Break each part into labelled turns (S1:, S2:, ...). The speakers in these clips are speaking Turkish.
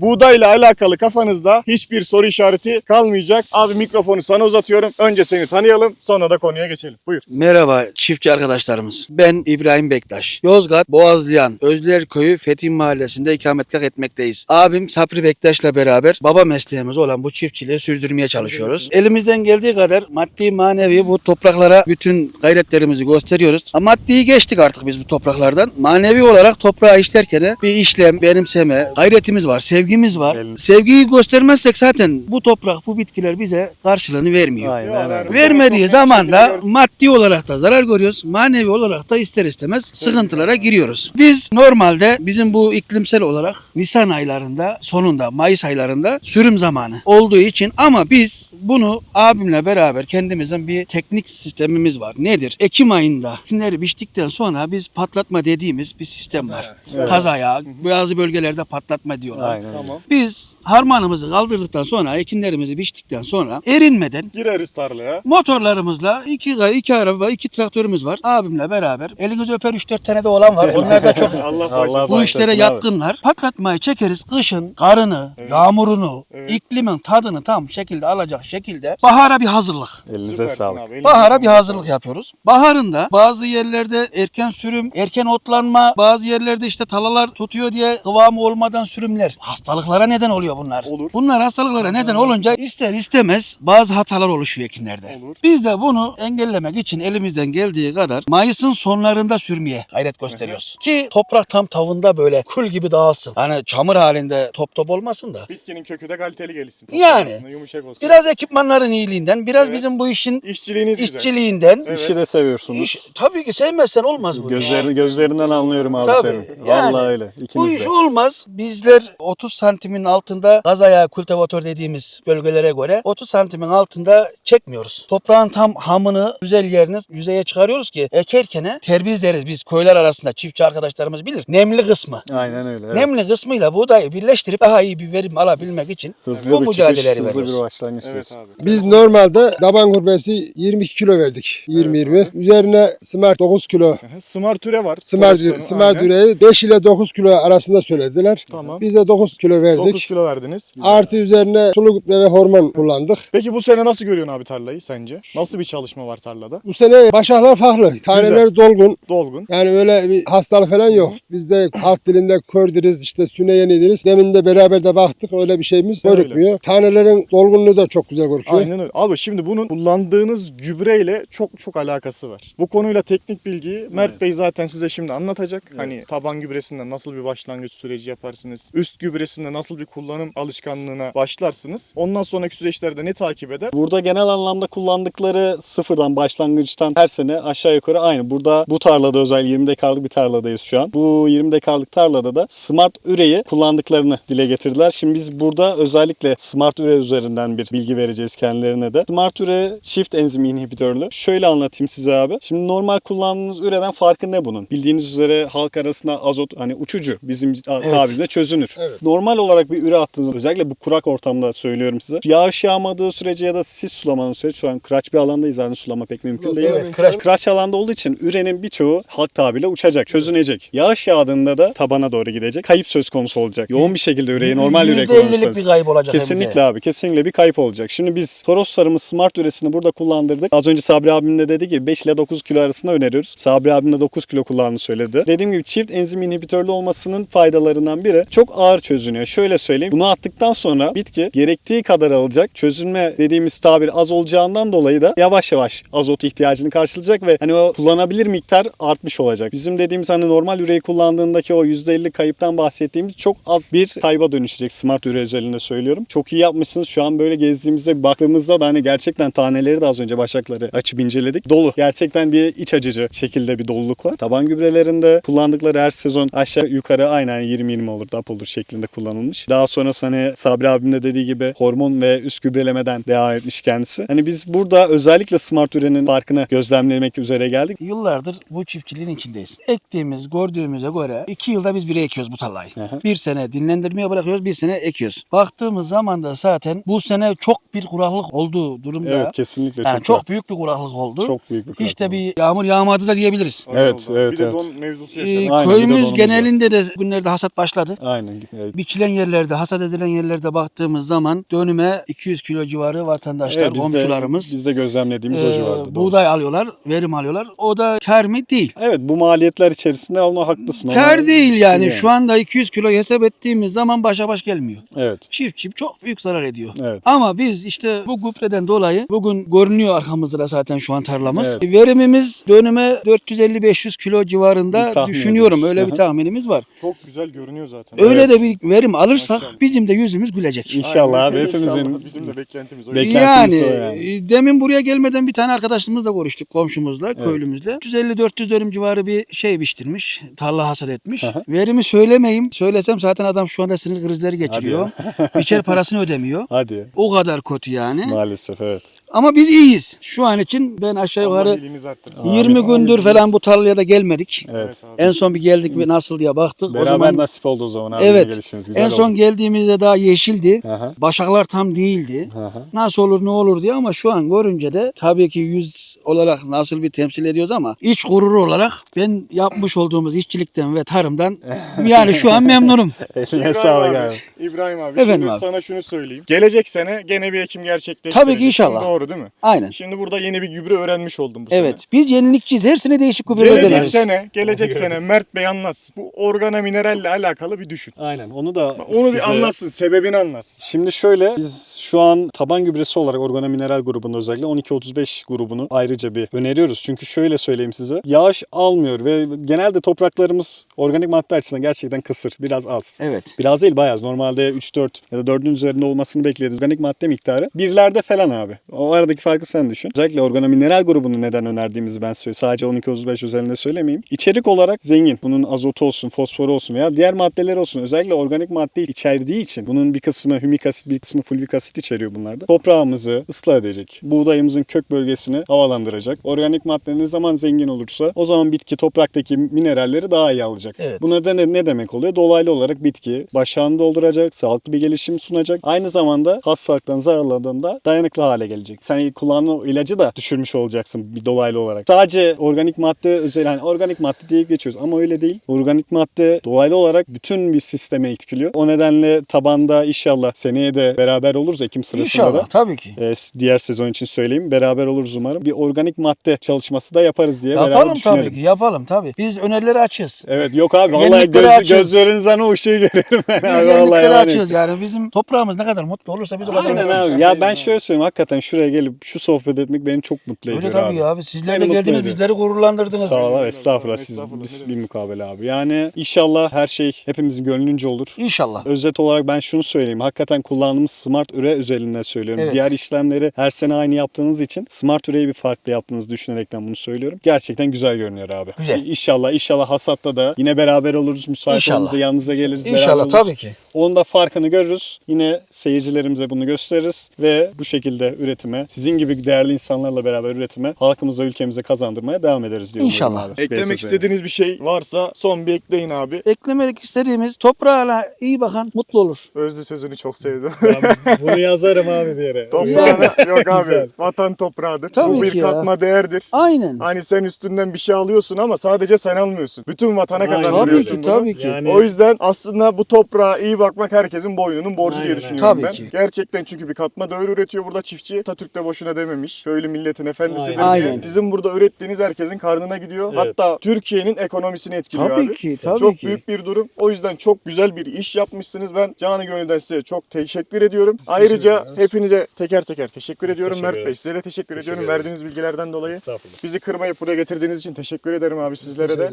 S1: buğdayla alakalı kafanızda hiçbir soru işareti kalmayacak. Abi mikrofonu sana uzatıyorum. Önce seni tanıyalım sonra da konuya geçelim. Buyur.
S2: Merhaba çiftçi arkadaşlarımız. Ben İbrahim Bektaş. Yozgat, Boğazlayan, Özler Köyü Fethi Mahallesi'nde ikametgah etmekteyiz. Abim Sapri Bektaş'la beraber baba mesleğimiz olan bu çiftçiliği sürdürmeye çalışıyoruz. Elimizden geldiği kadar maddi manevi bu topraklara bütün gayretlerimizi gösteriyoruz. Ama maddiyi geçtik artık biz bu topraklardan. Manevi olarak toprağı işlerken bir işlem, benimseme, gayretimiz var, sevgimiz var.
S1: Elinize-
S2: Sevgiyi göstermezsek zaten bu toprak, bu bitkiler bize karşılığını vermiyor.
S3: Aynen öyle.
S2: Vermediği zaman da maddi olarak da zarar görüyoruz. Manevi olarak da ister istemez sıkıntılara giriyoruz. Biz normalde bizim bu iklimsel olarak Nisan aylarında sonunda Mayıs aylarında sürüm zamanı olduğu için ama biz bunu abimle beraber kendimizin bir teknik sistemimiz var. Nedir? Ekim ayında ekinleri biçtikten sonra biz patlatma dediğimiz bir sistem var. Kazaya, bazı bölgelerde patlatma diyorlar.
S3: Aynen.
S1: Tamam.
S2: Biz harmanımızı kaldırdıktan sonra ekinlerimizi biçtikten sonra erinmeden
S1: Gireriz tarlaya.
S2: Motorlarımızla iki, iki araba, iki traktörümüz var. Abimle beraber. Elinizi öper 3-4 tane de olan var. Onlar da çok
S1: Allah
S3: Allah
S1: bağışlasın.
S2: bu işlere
S3: başlasın
S2: yatkınlar. Patlatmayı çekeriz kışın karını, yağmurunu,
S1: Evet.
S2: iklimin tadını tam şekilde alacak şekilde bahara bir hazırlık.
S3: Elinize
S1: Süpersin
S3: sağlık.
S1: abi. elinize
S2: Bahara
S1: sağlık.
S2: bir hazırlık yapıyoruz. Baharında bazı yerlerde erken sürüm, erken otlanma, bazı yerlerde işte talalar tutuyor diye kıvamı olmadan sürümler. Hastalıklara neden oluyor bunlar.
S1: Olur.
S2: Bunlar hastalıklara neden olunca ister istemez bazı hatalar oluşuyor ekinlerde.
S1: Olur.
S2: Biz de bunu engellemek için elimizden geldiği kadar Mayıs'ın sonlarında sürmeye gayret gösteriyoruz. Ki toprak tam tavında böyle kül gibi dağılsın. Hani çamur halinde top top olmasın da.
S1: Bitkinin kökü de kaliteli gelişsin.
S2: Yani.
S1: Yumuşak olsun.
S2: Biraz ekipmanların iyiliğinden, biraz
S1: Evet.
S2: bizim bu işin
S1: İşçiliğiniz güzel.
S2: işçiliğinden.
S1: Evet.
S3: İşi de seviyorsunuz.
S2: İş, tabii ki sevmezsen olmaz bu. iş.
S3: Gözleri, gözlerinden anlıyorum abi
S2: Tabii,
S3: senin.
S2: yani.
S3: Vallahi öyle.
S2: Bu
S3: İkiniz
S2: iş
S3: de.
S2: olmaz. Bizler 30 santimin altında gaz ayağı kultivatör dediğimiz bölgelere göre 30 santimin altında çekmiyoruz. Toprağın tam hamını, güzel yerini yüzeye çıkarıyoruz ki ekerkene terbiz deriz biz köyler arasında çiftçi arkadaşlarımız bilir. Nemli kısmı.
S3: Aynen öyle. evet.
S2: Nemli kısmıyla buğdayı birleştirip daha iyi bir verim alabilmek için
S3: Hızlı
S2: bu
S3: bir çıkış,
S2: mücadeleleri
S3: hızlı
S2: veriyoruz.
S3: bir başlangıç
S1: Evet
S3: diyorsun.
S1: abi.
S4: Biz normalde taban gübresi 22 kilo verdik. 20-20. Üzerine smart 9 kilo.
S1: Smart üre var.
S4: Smart, smart üreyi 5 ile 9 kilo arasında söylediler.
S1: Tamam.
S4: Biz de 9 kilo verdik.
S1: 9 kilo verdiniz.
S4: Artı üzerine sulu gübre ve hormon kullandık.
S1: Peki bu sene nasıl görüyorsun abi tarlayı sence? Nasıl bir çalışma var tarlada?
S4: Bu sene başaklar farklı. Taneler dolgun.
S1: Dolgun.
S4: Yani öyle bir hastalık falan yok. Bizde halk dilinde kördiriz, işte süne yenidiriz. Demin de beraber de baktık öyle bir şeyimiz
S1: Öyle.
S4: görükmüyor. Tanelerin dolgunluğu da çok güzel gözüküyor.
S1: Aynen öyle. Abi şimdi bunun kullandığınız gübreyle çok çok alakası var. Bu konuyla teknik bilgiyi Mert Bey zaten size şimdi anlatacak. Hani taban gübresinden nasıl bir başlangıç süreci yaparsınız? Üst gübresinde nasıl bir kullanım alışkanlığına başlarsınız? Ondan sonraki süreçlerde ne takip eder?
S3: Burada genel anlamda kullandıkları sıfırdan başlangıçtan her sene aşağı yukarı aynı. Burada bu tarlada özel 20 dekarlık bir tarladayız şu an. Bu 20 dekarlık tarlada da Smart Üre'yi kullandıklarını dile getirdiler. Şimdi biz burada özellikle Smart Üre üzerinden bir bilgi vereceğiz kendilerine de. Smart Üre çift enzim inhibitörlü. Şöyle anlatayım size abi. Şimdi normal kullandığınız üreden farkı ne bunun? Bildiğiniz üzere halk arasında azot hani uçucu bizim tabirimizde çözünür.
S4: Evet.
S3: Normal olarak bir üre attığınızda özellikle bu kurak ortamda söylüyorum size. Yağış yağmadığı sürece ya da sis sulamanın süreci şu an kıraç bir alandayız yani sulama pek mümkün değil.
S4: evet,
S3: kıraç, kıraç alanda olduğu için ürenin birçoğu halk tabiriyle uçacak, çözünecek. Yağış yağdığında da tabana doğru gidecek. Kayıp söz konusu olacak. Yoğun bir şekilde üreyi normal üre
S2: %50'lik
S3: kullanırsanız.
S2: bir kayıp olacak.
S3: Kesinlikle abi. Kesinlikle bir kayıp olacak. Şimdi biz Toroslarımız Smart üresini burada kullandırdık. Az önce Sabri abim de dedi ki 5 ile 9 kilo arasında öneriyoruz. Sabri abim de 9 kilo kullandığını söyledi. Dediğim gibi çift enzim inhibitörlü olmasının faydalarından biri çok ağır çözünüyor. Şöyle söyleyeyim. Bunu attıktan sonra bitki gerektiği kadar alacak. Çözünme dediğimiz tabir az olacağından dolayı da yavaş yavaş azot ihtiyacını karşılayacak ve hani o kullanabilir miktar artmış olacak. Bizim dediğimiz hani normal üreyi kullandığındaki o %50 kayıptan bahsettiğimiz çok az bir kayba dönüşecek smart üre özelinde söylüyorum. Çok iyi yapmışsınız. Şu an böyle gezdiğimizde baktığımızda da hani gerçekten taneleri de az önce başakları açıp inceledik. Dolu. Gerçekten bir iç acıcı şekilde bir doluluk var. Taban gübrelerinde kullandıkları her sezon aşağı yukarı aynen 20-20 olur, DAP olur şeklinde kullanılmış. Daha sonrası hani Sabri abim de dediği gibi hormon ve üst gübrelemeden devam etmiş kendisi. Hani biz burada özellikle smart ürenin farkını gözlemlemek üzere geldik.
S2: Yıllardır bu çiftçiliğin içindeyiz. Ektiğimiz, gördüğümüze göre iki yılda biz bire ekiyoruz bu tarlayı.
S3: Aha.
S2: Bir sene dinlendirmeye bırakıyoruz, bir sene ekiyoruz. Baktığımız zaman da zaten bu sene çok bir kuraklık olduğu durumda.
S3: Evet kesinlikle
S2: yani
S3: çok,
S2: çok, büyük bir kuraklık oldu.
S3: çok büyük bir
S2: Hiç de
S3: fark var.
S2: bir yağmur yağmadı da diyebiliriz.
S3: Evet,
S1: abi.
S3: evet,
S1: Bir de
S3: evet.
S1: don mevzusu
S2: Ee,
S3: bir de
S2: köyümüz genelinde de günlerde hasat başladı.
S3: Aynen. Evet.
S2: Birçok biçilen yerlerde, hasat edilen yerlerde baktığımız zaman dönüme 200 kilo civarı vatandaşlar,
S3: Evet, biz de,
S2: komşularımız
S3: biz de gözlemlediğimiz o
S2: e,
S3: civarda. doğru.
S2: buğday alıyorlar, verim alıyorlar. O da kar mı? Değil.
S3: Evet bu maliyetler içerisinde ona haklısın. Ona
S2: Kar değil yani. Şu anda 200 kilo hesap ettiğimiz zaman başa baş gelmiyor.
S3: Evet.
S2: Çiftçi çok büyük zarar ediyor.
S3: Evet.
S2: Ama biz işte bu gübreden dolayı bugün görünüyor arkamızda da zaten şu an tarlamız.
S3: Evet.
S2: Verimimiz dönüme 450-500 kilo civarında düşünüyorum.
S3: ediyoruz.
S2: Öyle bir tahminimiz var.
S1: Çok güzel görünüyor zaten.
S2: Öyle
S3: Evet.
S2: de bir verim alırsak
S1: Maşallah.
S2: bizim de yüzümüz gülecek.
S3: İnşallah abi hepimizin
S1: bizim de beklentimiz o.
S3: Bek-
S2: Yani,
S3: Beklentimiz de o yani.
S2: e, demin buraya gelmeden bir tane arkadaşımızla konuştuk komşumuzla, köylümüzle. 350-400 dönüm civarı bir şey biçtirmiş, tarla hasat etmiş.
S3: Aha.
S2: Verimi söylemeyeyim. Söylesem zaten adam şu anda sinir krizleri geçiriyor. Biçer parasını ödemiyor.
S3: hadi
S2: O kadar kötü yani.
S3: maalesef evet.
S2: Ama biz iyiyiz. Şu an için ben aşağı
S1: Allah
S2: yukarı
S1: iyiliğinizi arttırsın.
S2: 20 gündür falan bu tarlaya da gelmedik.
S3: Evet.
S1: Evet abi.
S2: En son bir geldik ve nasıl diye baktık.
S3: Beraber
S2: o zaman
S3: nasip oldu o zaman abi.
S2: Evet. En son
S3: oldu.
S2: geldiğimizde daha yeşildi.
S3: Aha.
S2: Başaklar tam değildi.
S3: Aha.
S2: Nasıl olur ne olur diye ama şu an görünce de tabii ki yüz olarak nasıl bir temsil ediyoruz ama iç gururu olarak ben yapmış olduğumuz işçilikten ve tarımdan yani şu an memnunum.
S3: Eline sağlık
S1: abi.
S3: abi.
S1: İbrahim abi
S2: Efendim
S1: şimdi
S2: abi.
S1: sana şunu söyleyeyim. Gelecek sene gene bir ekim gerçekleştireceksin.
S2: Tabii ki inşallah.
S1: Doğru değil mi?
S2: Aynen.
S1: Şimdi burada yeni bir gübre öğrenmiş oldum bu sene.
S2: Evet. Biz yenilikçiyiz. Her sene değişik gübreler
S1: Gelecek
S2: deneriz.
S1: sene, gelecek sene Mert Bey anlatsın. Bu organa mineralle alakalı bir düşün.
S3: Aynen onu da
S1: Onu
S3: size-
S1: bir anlatsın, sebebini anlatsın.
S3: Şimdi şöyle biz şu an taban gübresi olarak organa mineral grubunda özellikle 12-35 grubunu ayrıca bir öneriyoruz. Çünkü şöyle söyleyeyim size yağış almıyor ve genelde topraklarımız organik madde açısından gerçekten kısır biraz az.
S2: Evet.
S3: Biraz değil bayağı az. Normalde 3-4 ya da 4'ün üzerinde olmasını beklediğimiz organik madde miktarı birlerde falan abi. O aradaki farkı sen düşün. Özellikle organomineral grubunu neden önerdiğimizi ben söyleyeyim. Sadece 12-35 özelinde söylemeyeyim. İçerik olarak zengin. Bunun azotu olsun, fosforu olsun veya diğer maddeler olsun. Özellikle organik madde içerdiği için bunun bir kısmı hümik asit, bir kısmı fulvik asit içeriyor bunlarda. Toprağımızı ıslah edecek. Buğdayımızın kök bölgesini havalandıracak. Organik madde ne zaman zengin olursa o zaman bitki topraktaki mineralleri daha iyi alacak.
S2: Evet.
S3: Bu neden ne demek oluyor? Dolaylı olarak bitki başağını dolduracak, sağlıklı bir gelişim sunacak. Aynı zamanda hastalıktan zararlandığında dayanıklı hale gelecek. Sen kullandığın ilacı da düşürmüş olacaksın bir dolaylı olarak. Sadece organik madde özel, yani organik madde diye geçiyoruz ama öyle değil. Organik madde dolaylı olarak bütün bir sisteme etkiliyor. O nedenle tabanda inşallah seneye de beraber oluruz Ekim sırasında
S2: İnşallah
S3: da.
S2: tabii ki.
S3: Ee, diğer sezon için söyleyeyim. Beraber oluruz umarım. Bir organik madde çalışması da yaparız diye beraber
S2: Yapalım
S3: düşünelim.
S2: tabii ki yapalım tabii. Biz önerileri açığız.
S3: Evet yok abi vallahi göz,
S2: açıyoruz.
S3: gözlerinizden o ışığı görüyorum ben.
S2: Biz
S3: vallahi
S2: yenilikleri
S3: yani.
S2: yani. Bizim toprağımız ne kadar mutlu olursa biz o kadar
S3: Aynen abi. Ya ben şöyle söyleyeyim hakikaten şuraya gelip şu sohbet etmek beni çok mutlu
S2: Öyle
S3: ediyor
S2: tabii
S3: abi.
S2: ya abi. Sizler de
S3: Beni mutlu
S2: geldiniz
S3: ediyor.
S2: bizleri gururlandırdınız.
S3: Sağ ol abi
S1: Estağfurullah,
S3: siz
S1: estağfurullah,
S3: biz bir mukabele abi. Yani inşallah her şey hepimizin gönlünce olur.
S2: İnşallah.
S3: Özet olarak ben şunu söyleyeyim. Hakikaten kullandığımız Smart Üre özelinde söylüyorum.
S2: Evet.
S3: Diğer işlemleri her sene aynı yaptığınız için Smart Üre'yi bir farklı yaptığınızı düşünerekten bunu söylüyorum. Gerçekten güzel görünüyor abi.
S2: Güzel.
S3: İnşallah inşallah hasatta da yine beraber oluruz. Müsait
S2: İnşallah.
S3: olduğunuzda yanınıza geliriz. beraber
S2: İnşallah
S3: oluruz.
S2: tabii ki.
S3: Onun da farkını görürüz. Yine seyircilerimize bunu gösteririz ve bu şekilde üretime, sizin gibi değerli insanlarla beraber üretime, halkımıza, ülkemize kazandırmaya devam ederiz diyorum.
S2: İnşallah.
S3: abi.
S1: Eklemek istediğiniz bir şey varsa son bir ekleyin abi.
S2: Eklemek istediğimiz toprağına iyi bakan mutlu olur.
S1: Özlü sözünü çok sevdim.
S3: Özellikle. bunu yazarım abi bir yere.
S1: Toprağına yok abi. Vatan toprağıdır.
S2: Tabii
S1: Bu bir
S2: ki ya.
S1: katma değerdir.
S2: Aynen.
S1: Hani sen üstünden bir şey alıyorsun ama sadece sen almıyorsun. Bütün vatana
S3: Aynen.
S2: Tabii
S1: kazandırıyorsun
S2: ki
S1: bunu.
S2: tabii ki.
S3: Yani-
S1: O yüzden aslında bu toprağa iyi bakmak herkesin boynunun borcu diye
S3: Aynen,
S1: düşünüyorum
S2: Tabii
S1: ben.
S2: ki.
S1: Gerçekten çünkü bir katma değer üretiyor burada çiftçi. Atatürk de boşuna dememiş. Köylü milletin efendisidir
S3: Aynen.
S2: Aynen.
S1: Sizin burada ürettiğiniz herkesin karnına gidiyor.
S3: Evet.
S1: Hatta Türkiye'nin ekonomisini etkiliyor
S2: Tabii
S1: abi.
S2: ki, tabii
S1: çok
S2: ki.
S1: büyük bir durum. O yüzden çok güzel bir iş yapmışsınız. Ben canı gönülden size çok teşekkür ediyorum. Ayrıca hepinize teker teker teşekkür ediyorum
S3: teşekkür
S1: Mert Bey. Size de teşekkür, ediyorum
S3: ederiz.
S1: verdiğiniz bilgilerden dolayı. Bizi kırmayıp buraya getirdiğiniz için teşekkür ederim abi sizlere de.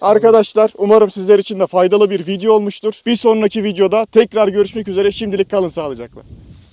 S1: Arkadaşlar umarım sizler için de faydalı bir video olmuştur. Bir sonraki videoda tekrar görüşmek üzere. Şimdilik kalın sağlıcakla.